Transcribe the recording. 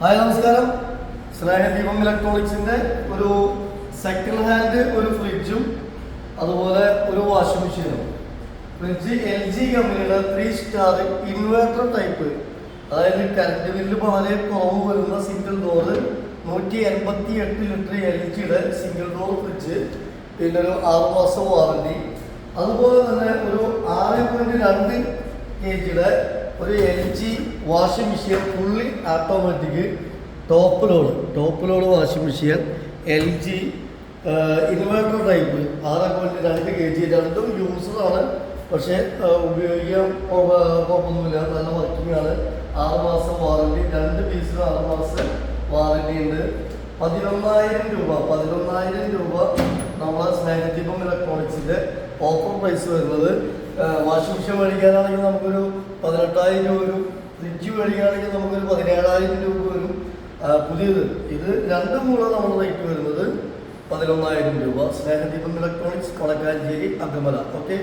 Hi നമസ്കാരം. സ്നേഹദീപം ഇലക്ട്രോണിക്സിന്റെ ഒരു second hand ഒരു ഫ്രിഡ്ജും അതുപോലെ ഒരു വാഷിംഗ് മെഷീനും ഫ്രിഡ്ജ് എൽ ജി കമ്പനിയുടെ ത്രീ സ്റ്റാർ ഇൻവേർട്ടർ ടൈപ്പ് അതായത് കറണ്ട് ബില്ല് വളരെ കുറവ് വരുന്ന സിംഗിൾ ഡോറ് നൂറ്റി എൺപത്തി എട്ട് ലിറ്റർ എൽ ജിയുടെ സിംഗിൾ ഡോർ ഫ്രിഡ്ജ് പിന്നെ ഒരു ആറ് മാസം വാറണ്ടി അതുപോലെ തന്നെ ഒരു ആറ് പോയിന്റ് രണ്ട് കെ ജിയുടെ ഒരു L G washing machine fully automatic top load top load washing machine L G inverter type. ആറ് ക്വാളിറ്റി രണ്ട് കെ ജി. രണ്ടും യൂസറാണ് പക്ഷേ ഉപയോഗിക്കാൻ കുഴപ്പ- കുഴപ്പമൊന്നുമില്ല നല്ല വർക്കിംഗ് ആണ്. ആറ് മാസം വാറണ്ടി. രണ്ട് പീസിന് ആറ് മാസം വാറണ്ടി ഉണ്ട്. പതിനൊന്നായിരം രൂപ. പതിനൊന്നായിരം സ്നേഹദീപം ഇലക്ട്രോണിക്സിന്റെ ഓഫർ പ്രൈസ് വരുന്നത് വാഷിംഗ് മെഷീൻ മേടിക്കാനാണെങ്കിൽ നമുക്കൊരു പതിനെട്ടായിരം രൂപ വരും. ഫ്രിഡ്ജ് മേടിക്കുകയാണെങ്കിൽ നമുക്കൊരു പതിനേഴായിരം രൂപ വരും. പുതിയത്. ഇത് രണ്ടും കൂടെ നമ്മൾ റേറ്റ് വരുന്നത് പതിനൊന്നായിരം രൂപ. സ്നേഹദീപം ഇലക്ട്രോണിക്സ് കൊളക്കാഞ്ചേരി അഗമല. ഓക്കെ